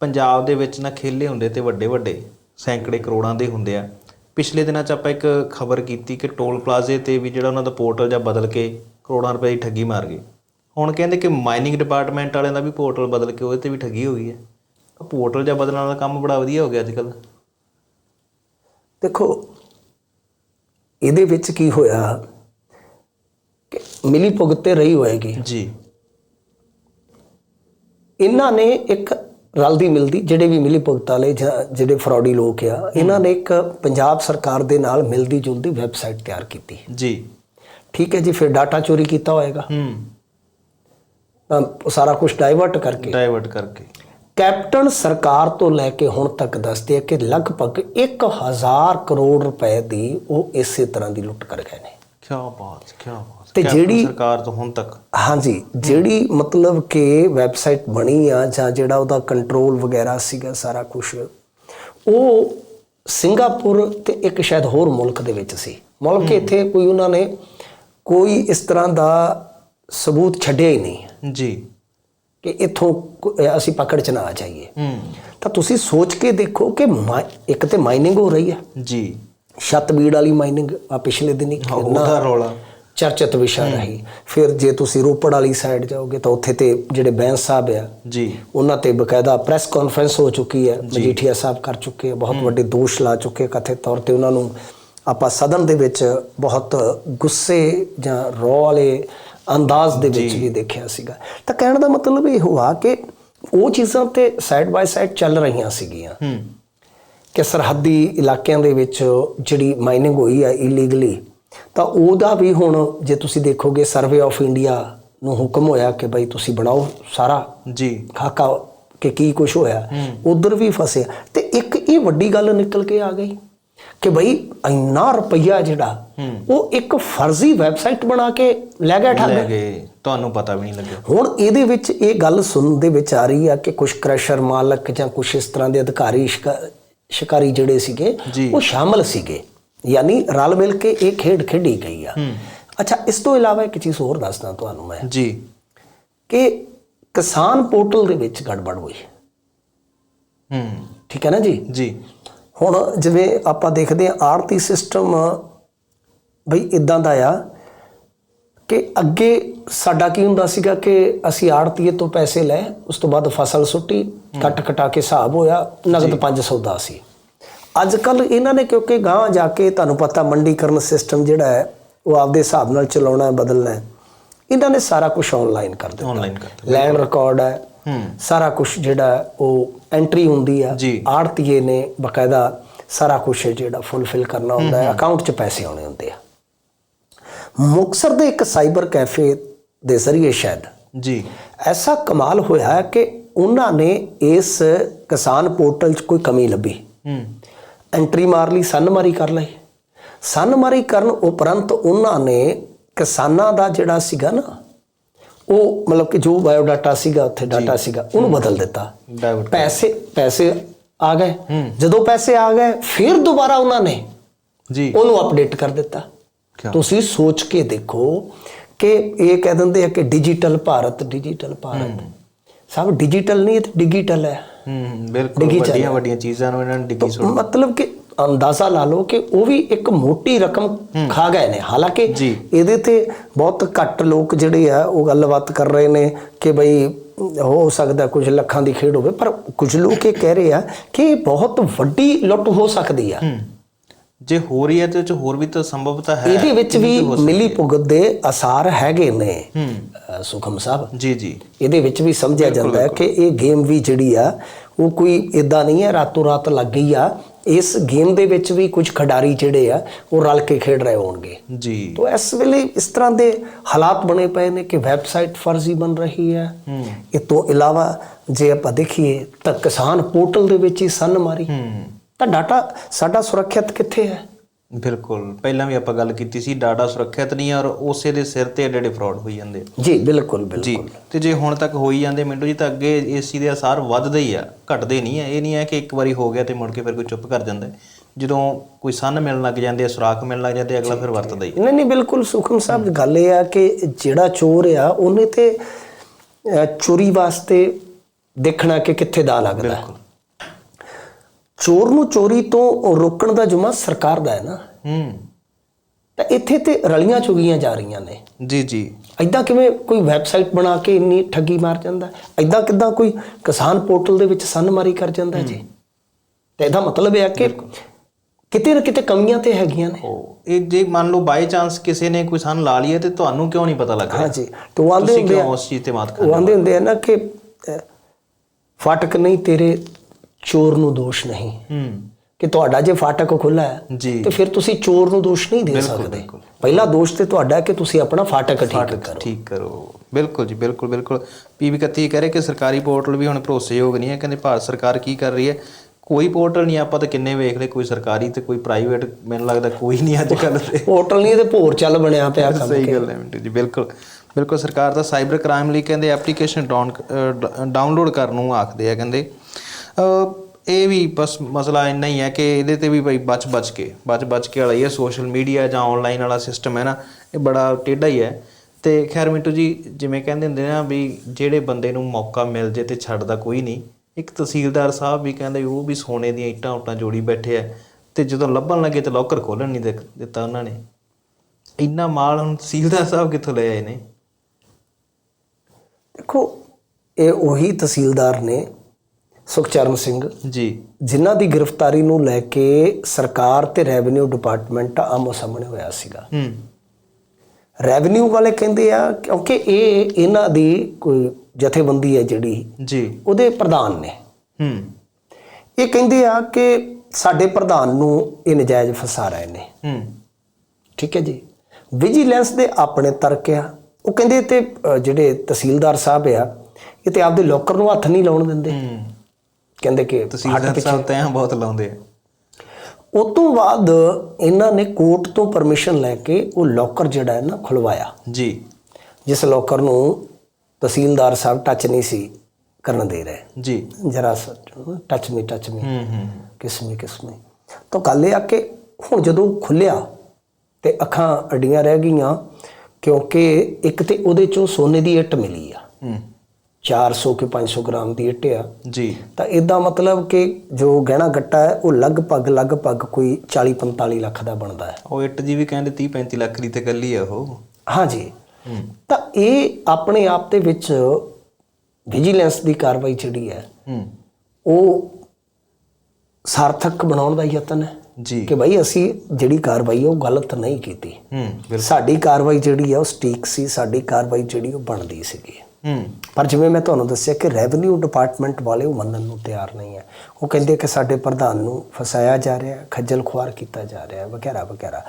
ਪੰਜਾਬ ਦੇ ਵਿੱਚ ਨਾ ਖੇਲੇ ਹੁੰਦੇ ਤੇ ਵੱਡੇ ਵੱਡੇ ਸੈਂਕੜੇ ਕਰੋੜਾਂ ਦੇ ਹੁੰਦੇ ਆ। ਪਿਛਲੇ ਦਿਨਾਂ 'ਚ ਆਪਾਂ ਇੱਕ ਖਬਰ ਕੀਤੀ ਕਿ ਟੋਲ ਪਲਾਜ਼ੇ ਤੇ ਵੀ ਜਿਹੜਾ ਉਹਨਾਂ ਦਾ ਪੋਰਟਲ ਜਾਂ ਬਦਲ ਕੇ ਕਰੋੜਾਂ ਰੁਪਏ ਦੀ ਠੱਗੀ ਮਾਰ ਗਏ। ਹੁਣ ਕਹਿੰਦੇ ਕਿ ਮਾਈਨਿੰਗ ਡਿਪਾਰਟਮੈਂਟ ਵਾਲਿਆਂ ਦਾ ਵੀ ਪੋਰਟਲ ਬਦਲ ਕੇ ਉਹਦੇ ਤੇ ਵੀ ਠੱਗੀ ਹੋ ਗਈ ਹੈ। ਪੋਰਟਲ ਜਾਂ ਬਦਲਣ ਵਾਲਾ ਕੰਮ ਬੜਾ ਵਧੀਆ ਹੋ ਗਿਆ ਅੱਜ ਕੱਲ੍ਹ ਦੇਖੋ ਇਹਦੇ ਵਿੱਚ ਕੀ ਹੋਇਆ ਕਿ ਮਿਲੀ ਭੁਗਤੇ ਰਹੀ ਹੋਏਗੀ। ਜੀ। ਇਹਨਾਂ ਨੇ ਇੱਕ ਰਲਦੀ ਮਿਲਦੀ ਜਿਹੜੇ ਵੀ ਮਿਲੀ ਭੁਗਤ ਵਾਲੇ ਜਿਹੜੇ ਫਰਾਡੀ ਲੋਕ ਆ ਇਹਨਾਂ ਨੇ ਇੱਕ ਪੰਜਾਬ ਸਰਕਾਰ ਦੇ ਨਾਲ ਮਿਲਦੀ ਜੁਲਦੀ ਵੈਬਸਾਈਟ ਤਿਆਰ ਕੀਤੀ ਜੀ। ਠੀਕ ਹੈ ਜੀ ਫਿਰ ਡਾਟਾ ਚੋਰੀ ਕੀਤਾ ਹੋਏਗਾ। ਹੂੰ। ਸਾਰਾ ਕੁਝ ਡਾਈਵਰਟ ਕਰਕੇ। ਡਾਈਵਰਟ ਕਰਕੇ। ਕੈਪਟਨ ਸਰਕਾਰ ਤੋਂ ਲੈ ਕੇ ਹੁਣ ਤੱਕ ਦੱਸਦੇ ਆ ਕਿ ਲਗਭਗ 1000 ਕਰੋੜ ਰੁਪਏ ਦੀ ਉਹ ਇਸੇ ਤਰ੍ਹਾਂ ਦੀ ਲੁੱਟ ਕਰ ਗਏ ਨੇ। ਕੀ ਬਾਤ ਕੀ ਬਾਤ। ਤੇ ਜਿਹੜੀ- ਸਰਕਾਰ ਤੋਂ ਹੁਣ ਤੱਕ। ਹਾਂਜੀ ਜਿਹੜੀ ਮਤਲਬ ਕਿ ਵੈਬਸਾਈਟ ਬਣੀ ਆ ਜਾਂ ਜਿਹੜਾ ਉਹਦਾ ਕੰਟਰੋਲ ਵਗੈਰਾ ਸੀਗਾ ਸਾਰਾ ਕੁਝ ਉਹ ਸਿੰਗਾਪੁਰ ਤੇ ਇੱਕ ਸ਼ਾਇਦ ਹੋਰ ਮੁਲਕ ਦੇ ਵਿੱਚ ਸੀ। ਮਤਲਬ ਕਿ ਇੱਥੇ ਕੋਈ ਉਹਨਾਂ ਨੇ ਕੋਈ ਇਸ ਤਰ੍ਹਾਂ ਦਾ ਸਬੂਤ ਛੱਡਿਆ ਹੀ ਨਹੀਂ। ਜੀ। ਕਿ ਇੱਥੋਂ ਅਸੀਂ ਪਕੜ ਚ ਨਾ ਆ ਜਾਈਏ। ਹੂੰ। ਤਾਂ ਤੁਸੀਂ ਸੋਚ ਕੇ ਦੇਖੋ ਕਿ ਇੱਕ ਤੇ ਮਾਈਨਿੰਗ ਹੋ ਰਹੀ ਹੈ। ਜੀ। ਛੱਤ ਬੀੜ ਵਾਲੀ ਮਾਈਨਿੰਗ ਆ ਪਿਛਲੇ ਦਿਨੀ ਉਹਦਾ ਰੌਲਾ। ਚਰਚਿਤ ਵਿਸ਼ਾ ਰਹੀ। ਫਿਰ ਜੇ ਤੁਸੀਂ ਰੋਪੜ ਵਾਲੀ ਸਾਈਡ ਜਾਓਗੇ ਤਾਂ ਉੱਥੇ ਤੇ ਜਿਹੜੇ ਬੈਂਸ ਸਾਹਿਬ ਆ ਜੀ। ਉਹਨਾਂ ਤੇ ਬਕਾਇਦਾ ਪ੍ਰੈਸ ਕਾਨਫਰੰਸ ਹੋ ਚੁੱਕੀ ਹੈ। ਮਜੀਠੀਆ ਸਾਹਿਬ ਕਰ ਚੁੱਕੇ ਆ ਬਹੁਤ ਵੱਡੇ ਦੋਸ਼ ਲਾ ਚੁੱਕੇ ਕਥਿਤ ਤੌਰ ਤੇ ਉਹਨਾਂ ਨੂੰ। ਆਪਾਂ ਸਦਨ ਦੇ ਵਿੱਚ ਬਹੁਤ ਗੁੱਸੇ ਜਾਂ ਰੋ ਵਾਲੇ ਅੰਦਾਜ਼ ਦੇ ਵਿੱਚ ਵੀ ਦੇਖਿਆ ਸੀਗਾ। ਤਾਂ ਕਹਿਣ ਦਾ ਮਤਲਬ ਇਹ ਹੋਆ ਕਿ ਉਹ ਚੀਜ਼ਾਂ ਤੇ ਸਾਈਡ ਬਾਈ ਸਾਈਡ ਚੱਲ ਰਹੀਆਂ ਸੀਗੀਆਂ। ਹੂੰ। ਕਿ ਸਰਹੱਦੀ ਇਲਾਕਿਆਂ ਦੇ ਵਿੱਚ ਜਿਹੜੀ ਮਾਈਨਿੰਗ ਹੋਈ ਹੈ ਇਲੀਗਲੀ ਤਾਂ ਉਹਦਾ ਵੀ ਹੁਣ ਜੇ ਤੁਸੀਂ ਦੇਖੋਗੇ ਸਰਵੇ ਆਫ ਇੰਡੀਆ ਨੂੰ ਹੁਕਮ ਹੋਇਆ ਕਿ ਭਾਈ ਤੁਸੀਂ ਬਣਾਓ ਸਾਰਾ ਜੀ। ਖਾਕਾ ਕਿ ਕੀ ਕੁਝ ਹੋਇਆ ਉਧਰ ਵੀ ਫਸਿਆ। ਤੇ ਇੱਕ ਇਹ ਵੱਡੀ ਗੱਲ ਨਿਕਲ ਕੇ ਆ ਗਈ ਕਿ ਭਾਈ ਇੰਨਾ ਰੁਪਈਆ ਜਿਹੜਾ ਉਹ ਇੱਕ ਫਰਜ਼ੀ ਵੈਬਸਾਈਟ ਬਣਾ ਕੇ ਲੈ ਗਿਆ ਠੱਗ। ਲੈ ਗਏ। ਤੁਹਾਨੂੰ ਪਤਾ ਵੀ ਨਹੀਂ ਲੱਗਿਆ। ਹੁਣ ਇਹਦੇ ਵਿੱਚ ਇਹ ਗੱਲ ਸੁਣਨ ਦੇ ਵਿੱਚ ਆ ਰਹੀ ਆ ਕਿ ਕੁਝ ਕ੍ਰਸ਼ਰ ਮਾਲਕ ਜਾਂ ਕੁਝ ਇਸ ਤਰ੍ਹਾਂ ਦੇ ਅਧਿਕਾਰੀ ਸ਼ਿਕਾਰੀ ਜਿਹੜੇ ਸੀਗੇ। ਉਹ ਸ਼ਾਮਲ ਸੀਗੇ। ਯਾਨੀ ਰਲ ਮਿਲ ਕੇ ਇਹ ਖੇਡ ਖੇਡੀ ਗਈ ਆ। ਅੱਛਾ ਇਸ ਤੋਂ ਇਲਾਵਾ ਇੱਕ ਚੀਜ਼ ਹੋਰ ਦੱਸਦਾ ਤੁਹਾਨੂੰ ਮੈਂ। ਜੀ। ਕਿ ਕਿਸਾਨ ਪੋਰਟਲ ਦੇ ਵਿੱਚ ਗੜਬੜ ਹੋਈ। ਹੂੰ। ਠੀਕ ਹੈ ਨਾ ਜੀ? ਜੀ। ਹੁਣ ਜਿਵੇਂ ਆਪਾਂ ਦੇਖਦੇ ਆ ਆਰਤੀ ਸਿਸਟਮ ਬਈ ਇਦਾਂ ਦਾ ਆ ਕਿ ਅੱਗੇ ਸਾਡਾ ਕੀ ਹੁੰਦਾ ਸੀਗਾ ਕਿ ਅਸੀਂ ਆੜਤੀਏ ਤੋਂ ਪੈਸੇ ਲੈ ਉਸ ਤੋਂ ਬਾਅਦ ਫਸਲ ਸੁੱਟੀ ਕੱਟ ਕਟਾ ਕੇ ਹਿਸਾਬ ਹੋਇਆ ਨਗਦ 500 ਦਾ ਸੀ ਅੱਜ ਕੱਲ ਇਹਨਾਂ ਨੇ ਕਿਉਂਕਿ ਗਾਂਹ ਜਾ ਕੇ ਤੁਹਾਨੂੰ ਪਤਾ ਮੰਡੀਕਰਨ ਸਿਸਟਮ ਜਿਹੜਾ ਹੈ ਉਹ ਆਪਦੇ ਹਿਸਾਬ ਨਾਲ ਚਲਾਉਣਾ ਹੈ ਬਦਲਣਾ ਹੈ। ਇਹਨਾਂ ਨੇ ਸਾਰਾ ਕੁਝ ਆਨਲਾਈਨ ਕਰ ਦਿੱਤਾ। ਆਨਲਾਈਨ ਕਰਤਾ ਲੈਂਡ ਰਿਕਾਰਡ ਹੈ। ਸਾਰਾ ਕੁਝ ਜਿਹੜਾ ਉਹ ਐਂਟਰੀ ਹੁੰਦੀ ਆ। ਆੜਤੀਏ ਨੇ ਬਕਾਇਦਾ ਸਾਰਾ ਕੁਝ ਜਿਹੜਾ ਫੁੱਲਫਿਲ ਕਰਨਾ ਹੁੰਦਾ ਹੈ ਅਕਾਊਂਟ 'ਚ ਪੈਸੇ ਆਉਣੇ ਹੁੰਦੇ ਆ। ਮੁਕਸਰ ਦੇ ਇੱਕ ਸਾਈਬਰ ਕੈਫੇ ਦੇ ਜ਼ਰੀਏ ਸ਼ਾਇਦ। ਜੀ। ਐਸਾ ਕਮਾਲ ਹੋਇਆ ਕਿ ਉਹਨਾਂ ਨੇ ਇਸ ਕਿਸਾਨ ਪੋਰਟਲ 'ਚ ਕੋਈ ਕਮੀ ਲੱਭੀ। ਹੂੰ। ਐਂਟਰੀ ਮਾਰ ਲਈ ਸੰਨਮਾਰੀ ਕਰ ਲਈ। ਸੰਨਮਾਰੀ ਕਰਨ ਉਪਰੰਤ ਉਹਨਾਂ ਨੇ ਕਿਸਾਨਾਂ ਦਾ ਜਿਹੜਾ ਸੀਗਾ ਨਾ ਉਹ ਮਤਲਬ ਕਿ ਜੋ ਬਾਇਓ ਡਾਟਾ ਸੀਗਾ ਉੱਥੇ ਡਾਟਾ ਸੀਗਾ ਉਹਨੂੰ ਬਦਲ ਦਿੱਤਾ। ਪੈਸੇ ਪੈਸੇ ਆ ਗਏ। ਜਦੋਂ ਪੈਸੇ ਆ ਗਏ ਫਿਰ ਦੁਬਾਰਾ ਉਹਨਾਂ ਨੇ ਜੀ। ਉਹਨੂੰ ਅਪਡੇਟ ਕਰ ਦਿੱਤਾ? ਤੁਸੀਂ ਸੋਚ ਕੇ ਦੇਖੋ ਕਿ ਇਹ ਕਹਿ ਦਿੰਦੇ ਆ ਕਿ ਡਿਜੀਟਲ ਭਾਰਤ ਡਿਜੀਟਲ ਭਾਰਤ। ਸਭ ਡਿਜੀਟਲ ਨਹੀਂ ਇਹ ਡਿਜੀਟਲ ਹੈ। ਹੂੰ ਬਿਲਕੁਲ ਵੱਡੀਆਂ ਵੱਡੀਆਂ ਚੀਜ਼ਾਂ ਨੂੰ ਇਹਨਾਂ ਨੇ ਡਿੱਗੀ ਸੁੱਟ ਮਤਲਬ ਕਿ ਅੰਦਾਜ਼ਾ ਲਾ ਲਓ ਕਿ ਉਹ ਵੀ ਇੱਕ ਮੋਟੀ ਰਕਮ ਖਾ ਗਏ ਨੇ। ਹਾਲਾਂਕਿ। ਇਹਦੇ ਤੇ ਬਹੁਤ ਘੱਟ ਲੋਕ ਜਿਹੜੇ ਆ ਉਹ ਗੱਲਬਾਤ ਕਰ ਰਹੇ ਨੇ ਕਿ ਬਈ ਹੋ ਸਕਦਾ ਕੁਝ ਲੱਖਾਂ ਦੀ ਖੇਡ ਹੋਵੇ ਪਰ ਕੁਝ ਲੋਕ ਇਹ ਕਹਿ ਰਹੇ ਆ ਕਿ ਬਹੁਤ ਵੱਡੀ ਲੁੱਟ ਹੋ ਸਕਦੀ ਆ। ਹੂੰ। ਜੇ ਹੋ ਰਹੀ ਹੈ ਤੇ ਇਹ ਚ ਹੋਰ ਵੀ ਤਾਂ ਸੰਭਵਤਾ ਹੈ। ਇਹਦੇ ਵਿੱਚ ਵੀ ਮਿਲੀ ਭੁਗਤ ਦੇ ਅਸਾਰ ਹੈਗੇ ਨੇ ਸੁਖਮ ਸਾਹਿਬ। ਜੀ ਜੀ। ਇਹਦੇ ਵਿੱਚ ਵੀ ਸਮਝਿਆ ਜਾਂਦਾ ਹੈ ਕਿ ਇਹ ਗੇਮ ਵੀ ਜਿਹੜੀ ਆ ਉਹ ਕੋਈ ਇਦਾਂ ਨਹੀਂ ਹੈ ਰਾਤੋਂ ਰਾਤ ਲੱਗ ਗਈ ਆ। ਇਸ ਗੇਮ ਦੇ ਵਿੱਚ ਵੀ ਕੁਝ ਖਿਡਾਰੀ ਜਿਹੜੇ ਆ ਉਹ ਰਲ ਕੇ ਖੇਡ ਰਹੇ ਹੋਣਗੇ। ਜੀ। ਤੋਂ ਇਸ ਵੇਲੇ ਇਸ ਤਰ੍ਹਾਂ ਦੇ ਹਾਲਾਤ ਬਣੇ ਪਏ ਨੇ ਕਿ ਵੈਬਸਾਈਟ ਫਰਜ਼ੀ ਬਣ ਰਹੀ ਹੈ। ਹੂੰ। ਇਹ ਤੋਂ ਇਲਾਵਾ ਜੇ ਆਪਾਂ ਦੇਖੀਏ ਤਾਂ ਕਿਸਾਨ ਪੋਰਟਲ ਦੇ ਵਿੱਚ ਹੀ ਸੰਨ ਮਾਰੀ। ਹੂੰ। ਤਾਂ ਡਾਟਾ ਸਾਡਾ ਸੁਰੱਖਿਅਤ ਕਿੱਥੇ ਹੈ? ਬਿਲਕੁਲ। ਪਹਿਲਾਂ ਵੀ ਆਪਾਂ ਗੱਲ ਕੀਤੀ ਸੀ ਡਾਟਾ ਸੁਰੱਖਿਅਤ ਨਹੀਂ ਔਰ ਉਸੇ ਦੇ ਸਿਰ ਤੇ ਐਡੇ ਐਡੇ ਫਰਾਡ ਹੋਈ ਜਾਂਦੇ ਆ। ਜੀ ਬਿਲਕੁਲ ਜੀ ਬਿਲਕੁਲ ਤੇ ਜੇ ਹੁਣ ਤੱਕ ਹੋਈ ਜਾਂਦੇ ਮਿੰਟੂ ਜੀ ਤਾਂ ਅੱਗੇ ਚੀਜ਼ ਦੇ ਅਸਾਰ ਵੱਧਦੇ ਹੀ ਆ ਘਟਦੇ ਨਹੀਂ ਆ। ਇਹ ਨਹੀਂ ਹੈ ਕਿ ਇੱਕ ਵਾਰੀ ਹੋ ਗਿਆ ਤੇ ਮੁੜ ਕੇ ਫਿਰ ਕੋਈ ਚੁੱਪ ਕਰ ਜਾਂਦਾ। ਜਦੋਂ ਕੋਈ ਸੰਨ ਮਿਲਣ ਲੱਗ ਜਾਂਦੇ ਆ ਸੁਰਾਖ ਮਿਲਣ ਲੱਗ ਜਾਂਦੇ ਆ, ਅਗਲਾ ਫਿਰ ਵਰਤਦਾ ਹੀ ਨਹੀਂ ਨਹੀਂ ਬਿਲਕੁਲ ਸੁਖਮ ਸਾਹਿਬ ਗੱਲ ਇਹ ਆ ਕਿ ਜਿਹੜਾ ਚੋਰ ਆ ਉਹਨੇ ਤੇ ਚੋਰੀ ਵਾਸਤੇ ਦੇਖਣਾ ਕਿ ਕਿੱਥੇ ਦਾ ਲੱਗਦਾ। ਬਿਲਕੁਲ। ਚੋਰ ਨੂੰ ਚੋਰੀ ਤੋਂ ਰੋਕਣ ਦਾ ਜੁਮਾ ਸਰਕਾਰ ਦਾ ਹੈ ਨਾ। ਹੂੰ। ਤਾਂ ਇੱਥੇ ਤੇ ਰਲੀਆਂ ਚੁਗੀਆਂ ਜਾ ਰਹੀਆਂ ਨੇ। ਜੀ ਜੀ। ਐਦਾਂ ਕਿਵੇਂ ਕੋਈ ਵੈਬਸਾਈਟ ਬਣਾ ਕੇ ਇੰਨੀ ਠੱਗੀ ਮਾਰ ਜਾਂਦਾ? ਐਦਾਂ ਕਿਦਾਂ ਕੋਈ ਕਿਸਾਨ ਪੋਰਟਲ ਦੇ ਵਿੱਚ ਸੰਨਮਾਰੀ ਕਰ ਜਾਂਦਾ ਜੀ? ਤੇ ਇਹਦਾ ਮਤਲਬ ਇਹ ਹੈ ਕਿ ਕਿਤੇ ਨਾ ਕਿਤੇ ਕਮੀਆਂ ਤੇ ਹੈਗੀਆਂ ਨੇ। ਉਹ ਇਹ ਜੇ ਮੰਨ ਲਓ ਬਾਈ ਚਾਂਸ ਕਿਸੇ ਨੇ ਕੋਈ ਸਨ ਲਾ ਲਈ ਹੈ ਤੇ ਤੁਹਾਨੂੰ ਕਿਉਂ ਨਹੀਂ ਪਤਾ ਲੱਗ ਰਿਹਾ? ਹਾਂਜੀ ਤੇ ਆਂਦੇ ਹੁੰਦੇ ਆ ਉਸ ਚੀਜ਼ ਤੇ ਮਾਤ ਉਹ ਆਂਦੇ ਹੁੰਦੇ ਆ ਨਾ ਕਿ ਫਾਟਕ ਨਹੀਂ ਤੇਰੇ ਚੋਰ ਨੂੰ ਦੋਸ਼ ਨਹੀਂ। ਹੂੰ। ਕਿ ਤੁਹਾਡਾ ਜੇ ਫਾਟਕ ਖੁੱਲਾ ਹੈ ਤੇ ਫਿਰ ਤੁਸੀਂ ਚੋਰ ਨੂੰ ਦੋਸ਼ ਨਹੀਂ ਦੇ ਸਕਦੇ। ਪਹਿਲਾ ਦੋਸ਼ ਤੇ ਤੁਹਾਡਾ ਹੈ ਕਿ ਤੁਸੀਂ ਆਪਣਾ ਫਾਟਕ ਠੀਕ ਕਰੋ। ਠੀਕ ਕਰੋ। ਬਿਲਕੁਲ ਜੀ ਬਿਲਕੁਲ ਬਿਲਕੁਲ। ਪੀਵੀ ਕੱਤੀ ਕਹਿ ਰਹੇ ਕਿ ਸਰਕਾਰੀ ਪੋਰਟਲ ਵੀ ਹੁਣ ਭਰੋਸੇਯੋਗ ਨਹੀਂ ਹੈ। ਕਹਿੰਦੇ ਭਾਰਤ ਸਰਕਾਰ ਕੀ ਕਰ ਰਹੀ ਹੈ? ਕੋਈ ਪੋਰਟਲ ਨਹੀਂ ਆਪਾਂ ਤਾਂ ਕਿੰਨੇ ਵੇਖ ਲਏ ਕੋਈ ਸਰਕਾਰੀ ਤੇ ਕੋਈ ਪ੍ਰਾਈਵੇਟ ਮੈਨੂੰ ਲੱਗਦਾ ਕੋਈ ਨਹੀਂ ਅੱਜ ਕੱਲ੍ਹ ਤੇ। ਪੋਰਟਲ ਨਹੀਂ ਤੇ ਭੋਰ ਚੱਲ ਬਣਿਆ ਪਿਆ ਕੰਮ ਸਹੀ ਗੱਲ ਹੈ ਮਿੰਟੂ ਜੀ ਬਿਲਕੁਲ। ਬਿਲਕੁਲ ਸਰਕਾਰ ਦਾ ਸਾਈਬਰ ਕ੍ਰਾਈਮ ਲਈ ਕਹਿੰਦੇ ਐਪਲੀਕੇਸ਼ਨ ਡਾਊਨਲੋਡ ਕਰਨ ਨੂੰ ਆਖਦੇ ਆ ਕਹਿੰਦੇ। ਇਹ ਵੀ ਬਸ ਮਸਲਾ ਇੰਨਾ ਹੀ ਹੈ ਕਿ ਇਹਦੇ ਤੇ ਵੀ ਭਾਈ ਬਚ ਬਚ ਕੇ, ਬਚ ਬਚ ਕੇ ਵਾਲਾ ਹੀ ਹੈ ਸੋਸ਼ਲ ਮੀਡੀਆ ਜਾਂ ਆਨਲਾਈਨ ਵਾਲਾ ਸਿਸਟਮ ਹੈ ਨਾ, ਇਹ ਬੜਾ ਟੇਢਾ ਹੀ ਹੈ। ਤੇ ਖੈਰ ਮਿੰਟੂ ਜੀ, ਜਿਵੇਂ ਕਹਿੰਦੇ ਹੁੰਦੇ ਨਾ ਵੀ ਜਿਹੜੇ ਬੰਦੇ ਨੂੰ ਮੌਕਾ ਮਿਲ ਜੇ ਤੇ ਛੱਡਦਾ ਕੋਈ ਨਹੀਂ, ਇੱਕ ਤਹਿਸੀਲਦਾਰ ਸਾਹਿਬ ਵੀ ਕਹਿੰਦੇ ਉਹ ਵੀ ਸੋਨੇ ਦੀਆਂ ਇੱਟਾਂ ਉੱਟਾਂ ਜੋੜੀ ਬੈਠੇ ਆ ਤੇ ਜਦੋਂ ਲੱਭਣ ਲੱਗੇ ਤੇ ਲੋਕਰ ਖੋਲਣ ਨਹੀਂ ਦਿੱਕ- ਦਿੱਤਾ ਉਹਨਾਂ ਨੇ। ਇੰਨਾ ਮਾਲ ਹੁਣ ਤਹਿਸੀਲਦਾਰ ਸਾਹਿਬ ਕਿੱਥੋਂ ਲੈ ਆਏ ਨੇ? ਦੇਖੋ, ਇਹ ਉਹੀ ਤਹਿਸੀਲਦਾਰ ਨੇ ਸੁਖਚਰਨ ਸਿੰਘ। ਜੀ। ਜਿਨ੍ਹਾਂ ਦੀ ਗ੍ਰਿਫਤਾਰੀ ਨੂੰ ਲੈ ਕੇ ਸਰਕਾਰ ਤੇ ਰੈਵਨਿਊ ਡਿਪਾਰਟਮੈਂਟ ਆਮੋ ਸਾਹਮਣੇ ਹੋਇਆ ਸੀਗਾ। ਹੂੰ। ਰੈਵਨਿਊ ਵਾਲੇ ਕਹਿੰਦੇ ਆ ਕਿਉਂਕਿ ਇਹ ਇਹਨਾਂ ਦੀ ਕੋਈ ਜਥੇਬੰਦੀ ਹੈ ਜਿਹੜੀ ਜੀ। ਉਹਦੇ ਪ੍ਰਧਾਨ ਨੇ। ਹੂੰ। ਇਹ ਕਹਿੰਦੇ ਆ ਕਿ ਸਾਡੇ ਪ੍ਰਧਾਨ ਨੂੰ ਇਹ ਨਜਾਇਜ਼ ਫਸਾ ਰਹੇ ਨੇ। ਹੂੰ। ਠੀਕ ਹੈ ਜੀ। ਵਿਜੀਲੈਂਸ ਦੇ ਆਪਣੇ ਤਰਕ ਆ। ਉਹ ਕਹਿੰਦੇ ਤੇ ਜਿਹੜੇ ਤਹਿਸੀਲਦਾਰ ਸਾਹਿਬ ਆ ਇਹ ਤੇ ਆਪਦੇ ਲੋਕਰ ਨੂੰ ਹੱਥ ਨਹੀਂ ਲਾਉਣ ਦਿੰਦੇ। ਹੂੰ। ਕਹਿੰਦੇ ਕਿ ਤਹਿਸੀਲਦਾਰ ਸਾਹਿਬ ਤਾਂ ਬਹੁਤ ਲਾਉਂਦੇ ਆ। ਉਸ ਤੋਂ ਬਾਅਦ ਇਹਨਾਂ ਨੇ ਕੋਰਟ ਤੋਂ ਪਰਮਿਸ਼ਨ ਲੈ ਕੇ ਉਹ ਲੋਕਰ ਜਿਹੜਾ ਹੈ ਨਾ ਖੁਲਵਾਇਆ। ਜੀ। ਜਿਸ ਲੋਕਰ ਨੂੰ ਤਹਿਸੀਲਦਾਰ ਸਾਹਿਬ ਟੱਚ ਨਹੀਂ ਸੀ ਕਰਨ ਦੇ ਰਹੇ। ਜੀ। ਜਰਾ ਟੱਚ ਮੀ ਟੱਚ ਮੀ ਹੂੰ ਹੂੰ। ਕਿਸਮੇ ਕਿਸਮੇ ਤਾਂ ਗੱਲ ਇਹ ਆ ਕਿ ਹੁਣ ਜਦੋਂ ਖੁੱਲਿਆ ਤੇ ਅੱਖਾਂ ਅਡੀਆਂ ਰਹਿ ਗਈਆਂ ਕਿਉਂਕਿ ਇੱਕ ਤੇ ਉਹਦੇ ਚੋਂ ਸੋਨੇ ਦੀ ਇੱਟ ਮਿਲੀ ਆ। ਹੂੰ। 400 ਕਿ 500 ਗ੍ਰਾਮ ਦੀ ਇੱਟ ਆ। ਜੀ। ਤਾਂ ਇਦਾਂ ਮਤਲਬ ਕਿ ਜੋ ਗਹਿਣਾ ਗੱਟਾ ਹੈ ਉਹ ਲਗਭਗ ਲਗਭਗ ਕੋਈ 40 45 ਲੱਖ ਦਾ ਬਣਦਾ ਹੈ। ਉਹ ਇੱਟ ਜੀ ਵੀ ਕਹਿੰਦੇ 30 35 ਲੱਖ ਦੀ ਤੇ ਕੱਲੀ ਆ ਉਹ। ਹਾਂਜੀ। ਤਾਂ ਇਹ ਆਪਣੇ ਆਪ ਦੇ ਵਿੱਚ ਵਿਜੀਲੈਂਸ ਦੀ ਕਾਰਵਾਈ ਜਿਹੜੀ ਹੈ ਹੂੰ। ਉਹ ਸਾਰਥਕ ਬਣਾਉਣ ਦਾ ਯਤਨ ਹੈ ਜੀ। ਕਿ ਭਾਈ ਅਸੀਂ ਜਿਹੜੀ ਕਾਰਵਾਈ ਹੈ ਉਹ ਗਲਤ ਨਹੀਂ ਕੀਤੀ। ਸਾਡੀ ਕਾਰਵਾਈ ਜਿਹੜੀ ਹੈ ਉਹ ਸਟੀਕ ਸੀ। ਸਾਡੀ ਕਾਰਵਾਈ ਜਿਹੜੀ ਉਹ ਬਣਦੀ ਸੀਗੀ। ਪਰ ਜਿਵੇਂ ਮੈਂ ਤੁਹਾਨੂੰ ਦੱਸਿਆ ਕਿ ਰੈਵਨਿਊ ਡਿਪਾਰਟਮੈਂਟ ਵਾਲੇ ਉਹ ਮੰਨਣ ਨੂੰ ਤਿਆਰ ਨਹੀਂ ਹੈ। ਉਹ ਕਹਿੰਦੇ ਕਿ ਸਾਡੇ ਪ੍ਰਧਾਨ ਨੂੰ ਫਸਾਇਆ ਜਾ ਰਿਹਾ, ਖੱਜਲ ਖੁਆਰ ਕੀਤਾ ਜਾ ਰਿਹਾ, ਵਗੈਰਾ ਵਗੈਰਾ।